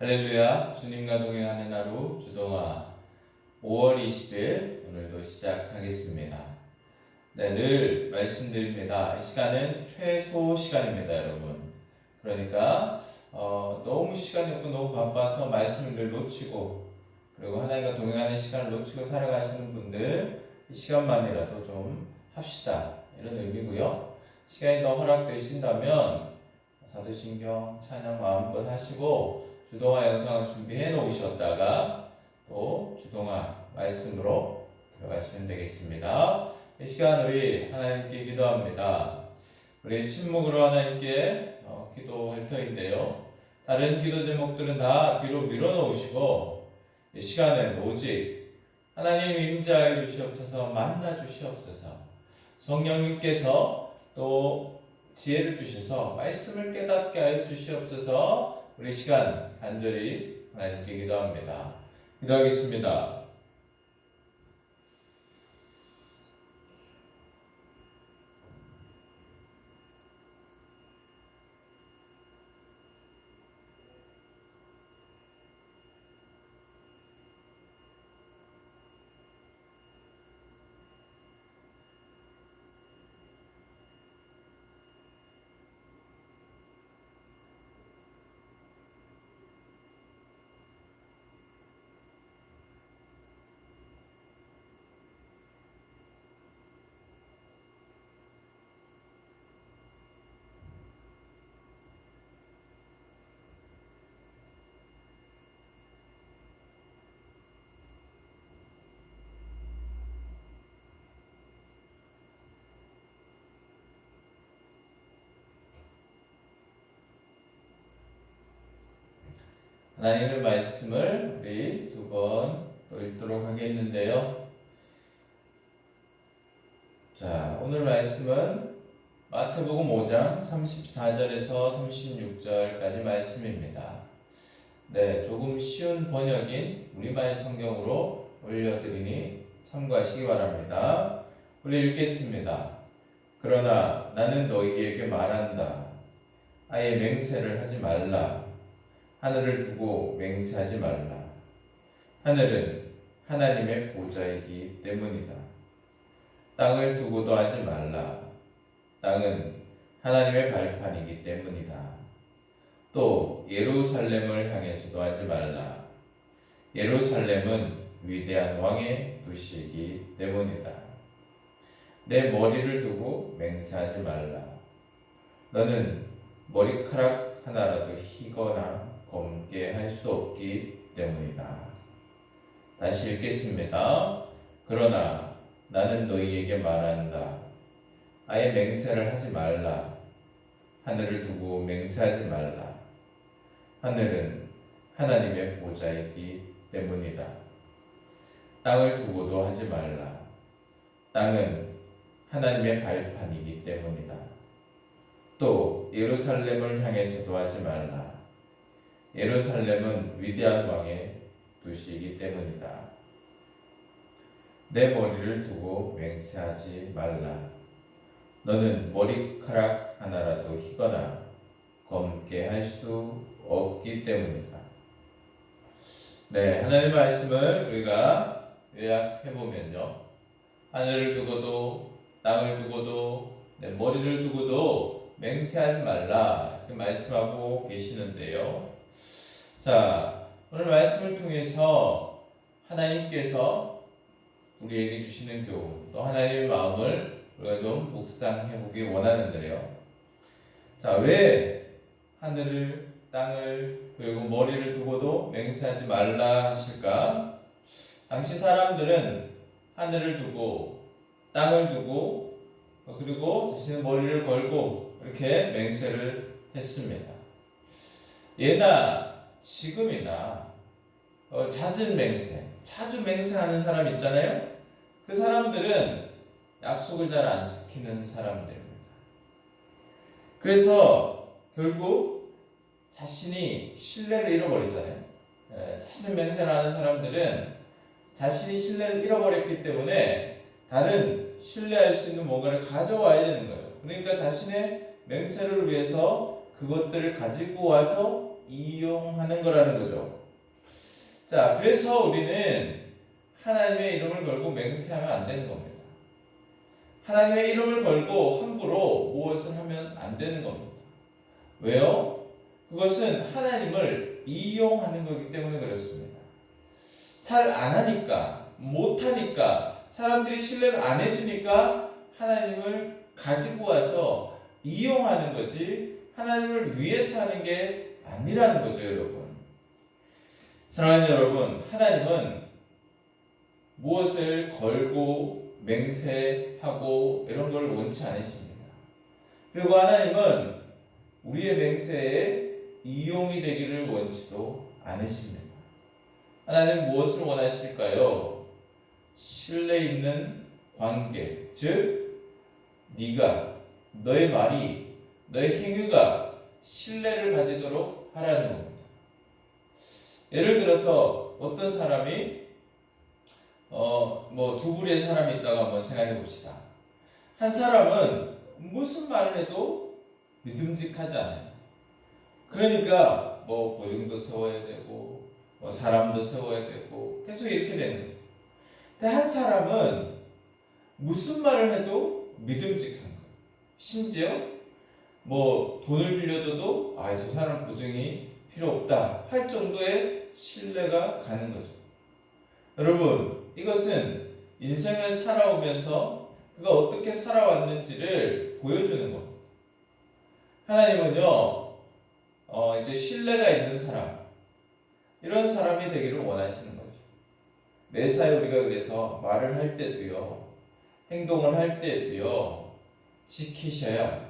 할렐루야 주님과 동행하는 하루 주동아 5월 20일 오늘도 시작하겠습니다. 네, 늘 말씀드립니다. 이 시간은 최소 시간입니다, 여러분. 그러니까 어, 너무 시간이 없고 너무 바빠서 말씀을 늘 놓치고 그리고 하나님과 동행하는 시간을 놓치고 살아가시는 분들 이 시간만이라도 좀 합시다 이런 의미고요. 시간이 더 허락되신다면 사도신경 찬양 마음껏 하시고 주동아 영상을 준비해 놓으셨다가 또 주동아 말씀으로 들어가시면 되겠습니다. 이 시간 우리 하나님께 기도합니다. 우리 침묵으로 하나님께 어, 기도할 터인데요. 다른 기도 제목들은 다 뒤로 밀어 놓으시고 이 시간은 오직 하나님 임자해 주시옵소서 만나 주시옵소서 성령님께서 또 지혜를 주셔서 말씀을 깨닫게 하여 주시옵소서 우리 시간 간절히 하나님께 기도합니다. 기도하겠습니다. 하나님의 말씀을 우리 두 번 또 읽도록 하겠는데요. 자, 오늘 말씀은 마태복음 5장 34절에서 36절까지 말씀입니다. 네, 조금 쉬운 번역인 우리말 성경으로 올려드리니 참고하시기 바랍니다. 우리 읽겠습니다. 그러나 나는 너희에게 말한다. 아예 맹세를 하지 말라. 하늘을 두고 맹세하지 말라. 하늘은 하나님의 보좌이기 때문이다. 땅을 두고도 하지 말라. 땅은 하나님의 발판이기 때문이다. 또 예루살렘을 향해서도 하지 말라. 예루살렘은 위대한 왕의 도시이기 때문이다. 내 머리를 두고 맹세하지 말라. 너는 머리카락 하나라도 희거나 검게 할 수 없기 때문이다. 다시 읽겠습니다. 그러나 나는 너희에게 말한다. 아예 맹세를 하지 말라. 하늘을 두고 맹세하지 말라. 하늘은 하나님의 보좌이기 때문이다. 땅을 두고도 하지 말라. 땅은 하나님의 발판이기 때문이다. 또 예루살렘을 향해서도 하지 말라. 예루살렘은 위대한 왕의 도시이기 때문이다. 내 머리를 두고 맹세하지 말라. 너는 머리카락 하나라도 희거나 검게 할 수 없기 때문이다. 네, 하나님의 말씀을 우리가 요약해 보면요. 하늘을 두고도 땅을 두고도 네, 머리를 두고도 맹세하지 말라 이렇게 말씀하고 계시는데요. 자, 오늘 말씀을 통해서 하나님께서 우리에게 주시는 교훈, 또 하나님의 마음을 우리가 좀 묵상해 보기 원하는데요. 자, 왜 하늘을, 땅을, 그리고 머리를 두고도 맹세하지 말라 하실까? 당시 사람들은 하늘을 두고, 땅을 두고, 그리고 자신의 머리를 걸고, 이렇게 맹세를 했습니다. 예나 지금이나 어, 잦은 맹세, 자주 맹세하는 사람 있잖아요. 그 사람들은 약속을 잘 안 지키는 사람들입니다. 그래서 결국 자신이 신뢰를 잃어버렸잖아요. 예, 잦은 맹세를 하는 사람들은 자신이 신뢰를 잃어버렸기 때문에 다른 신뢰할 수 있는 뭔가를 가져와야 되는 거예요. 그러니까 자신의 맹세를 위해서 그것들을 가지고 와서 이용하는 거라는 거죠. 자, 그래서 우리는 하나님의 이름을 걸고 맹세하면 안 되는 겁니다. 하나님의 이름을 걸고 함부로 무엇을 하면 안 되는 겁니다. 왜요? 그것은 하나님을 이용하는 거기 때문에 그렇습니다. 잘 안 하니까, 못 하니까, 사람들이 신뢰를 안 해주니까 하나님을 가지고 와서 이용하는 거지, 하나님을 위해서 하는 게 아니라는 거죠, 여러분. 사랑하는 여러분, 하나님은 무엇을 걸고 맹세하고 이런 걸 원치 않으십니다. 그리고 하나님은 우리의 맹세에 이용이 되기를 원치도 않으십니다. 하나님 무엇을 원하실까요? 신뢰 있는 관계, 즉 네가 너의 말이 너의 행위가 신뢰를 가지도록 하라는 겁니다. 예를 들어서 어떤 사람이 어 뭐 두 부류의 사람이 있다고 한번 생각해 봅시다. 한 사람은 무슨 말을 해도 믿음직하지 않아요. 그러니까 뭐 보증도 세워야 되고 뭐 사람도 세워야 되고 계속 이렇게 되는 거예요. 근데 한 사람은 무슨 말을 해도 믿음직한 거예요. 심지어 뭐 돈을 빌려줘도 아 저 사람 보증이 필요 없다 할 정도의 신뢰가 가는 거죠. 여러분 이것은 인생을 살아오면서 그가 어떻게 살아왔는지를 보여주는 겁니다. 하나님은요, 어, 이제 신뢰가 있는 사람, 이런 사람이 되기를 원하시는 거죠. 매사에 우리가 그래서 말을 할 때도요, 행동을 할 때도요, 지키셔야.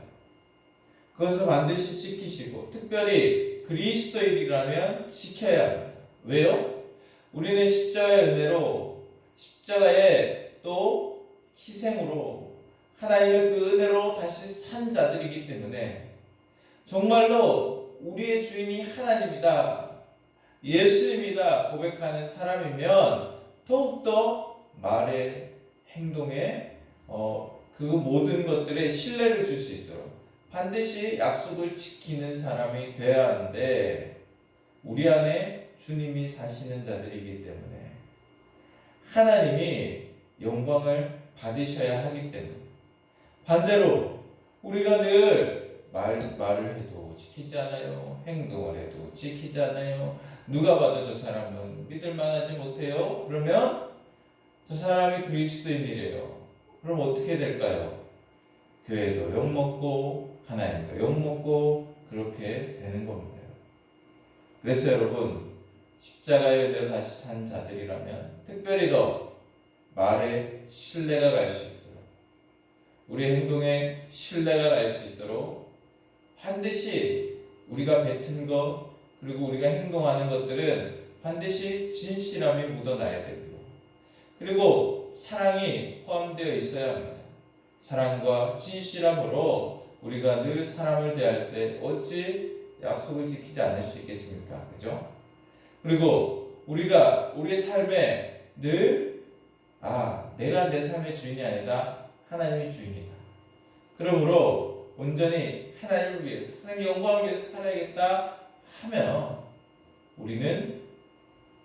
그것을 반드시 지키시고, 특별히 그리스도인이라면 지켜야 합니다. 왜요? 우리는 십자가의 은혜로, 십자가의 또 희생으로, 하나님의 그 은혜로 다시 산 자들이기 때문에, 정말로 우리의 주인이 하나님이다, 예수님이다 고백하는 사람이면 더욱더 말에, 행동에, 어, 그 모든 것들에 신뢰를 줄 수 있도록 반드시 약속을 지키는 사람이 되어야 하는데, 우리 안에 주님이 사시는 자들이기 때문에, 하나님이 영광을 받으셔야 하기 때문에, 반대로 우리가 늘 말, 말을 해도 지키지 않아요. 행동을 해도 지키지 않아요. 누가 봐도 저 사람은 믿을 만하지 못해요. 그러면 저 사람이 그리스도인이래요. 그럼 어떻게 될까요? 교회도 욕먹고 하나님도 욕먹고 그렇게 되는 겁니다. 그래서 여러분 십자가의 은혜로 다시 산 자들이라면 특별히 더 말에 신뢰가 갈 수 있도록 우리 행동에 신뢰가 갈 수 있도록 반드시 우리가 뱉은 것 그리고 우리가 행동하는 것들은 반드시 진실함이 묻어나야 되고요. 그리고 사랑이 포함되어 있어야 합니다. 사랑과 진실함으로 우리가 늘 사람을 대할 때 어찌 약속을 지키지 않을 수 있겠습니까? 그죠? 그리고 우리가 우리의 삶에 늘 아, 내가 내 삶의 주인이 아니다. 하나님이 주인이다. 그러므로 온전히 하나님을 위해서, 하나님 영광을 위해서 살아야겠다 하면 우리는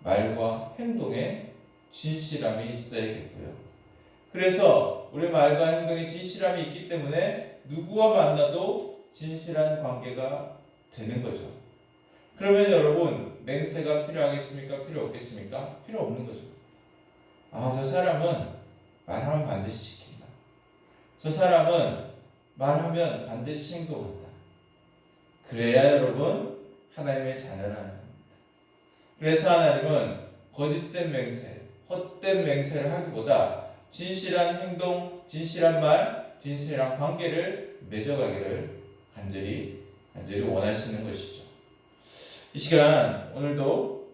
말과 행동에 진실함이 있어야겠고요. 그래서 우리 말과 행동에 진실함이 있기 때문에 누구와 만나도 진실한 관계가 되는 거죠. 그러면 여러분 맹세가 필요하겠습니까? 필요 없겠습니까? 필요 없는 거죠. 아, 저 사람은 말하면 반드시 지킨다. 저 사람은 말하면 반드시 행동한다. 그래야 여러분 하나님의 자녀라는 겁니다. 그래서 하나님은 거짓된 맹세, 헛된 맹세를 하기보다 진실한 행동, 진실한 말, 진실한 관계를 맺어가기를 간절히 간절히 원하시는 것이죠. 이 시간 오늘도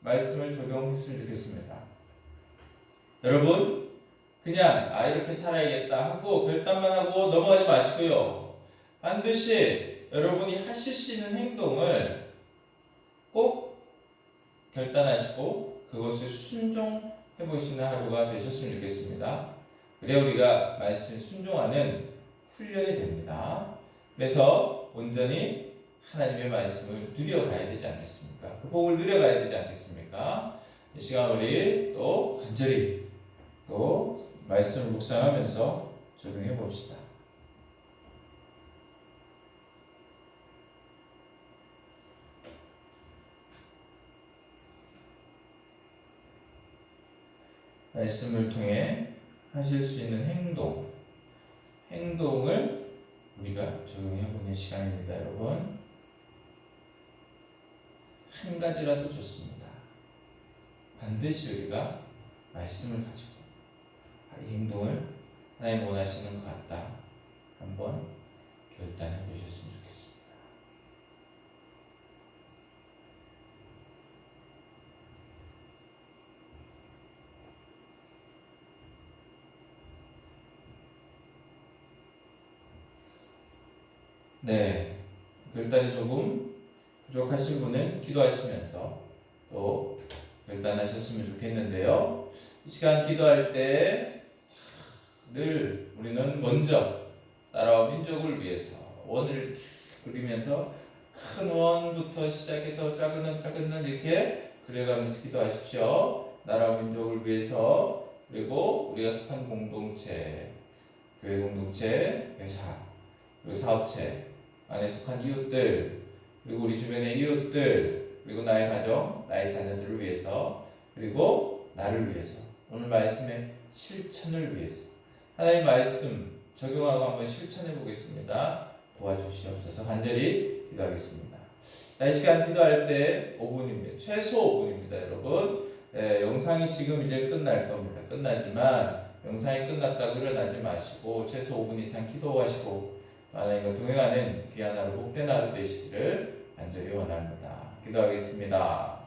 말씀을 적용했으면 좋겠습니다. 여러분 그냥 아 이렇게 살아야겠다 하고 결단만 하고 넘어가지 마시고요. 반드시 여러분이 하실 수 있는 행동을 꼭 결단하시고 그것을 순종 해 보시는 하루가 되셨으면 좋겠습니다. 그래야 우리가 말씀에 순종하는 훈련이 됩니다. 그래서 온전히 하나님의 말씀을 누려가야 되지 않겠습니까? 그 복을 누려가야 되지 않겠습니까? 이 시간 우리 또 간절히 또 말씀을 묵상하면서 적용해 봅시다. 말씀을 통해 하실 수 있는 행동, 행동을 우리가 적용해 보는 시간입니다, 여러분. 한 가지라도 좋습니다. 반드시 우리가 말씀을 가지고 아, 이 행동을 하나님 원하시는 것 같다. 한번 결단해 보셨으면 좋겠습니다. 네, 결단이 조금 부족하신 분은 기도하시면서 또 결단하셨으면 좋겠는데요. 이 시간 기도할 때 늘 우리는 먼저 나라와 민족을 위해서 원을 그리면서 큰 원부터 시작해서 작은 원, 작은 원 이렇게 그려가면서 기도하십시오. 나라와 민족을 위해서 그리고 우리가 속한 공동체, 교회 공동체, 회사, 그리고 사업체 안에 속한 이웃들, 그리고 우리 주변의 이웃들, 그리고 나의 가정, 나의 자녀들을 위해서, 그리고 나를 위해서, 오늘 말씀의 실천을 위해서, 하나님 말씀 적용하고 한번 실천해 보겠습니다. 도와주시옵소서 간절히 기도하겠습니다. 자, 이 시간 기도할 때 5분입니다. 최소 5분입니다, 여러분. 예, 영상이 지금 이제 끝날 겁니다. 끝나지만 영상이 끝났다고 일어나지 마시고 최소 5분 이상 기도하시고 하나님과 동행하는 귀한 하루 복된 하루 되시기를 간절히 원합니다. 기도하겠습니다.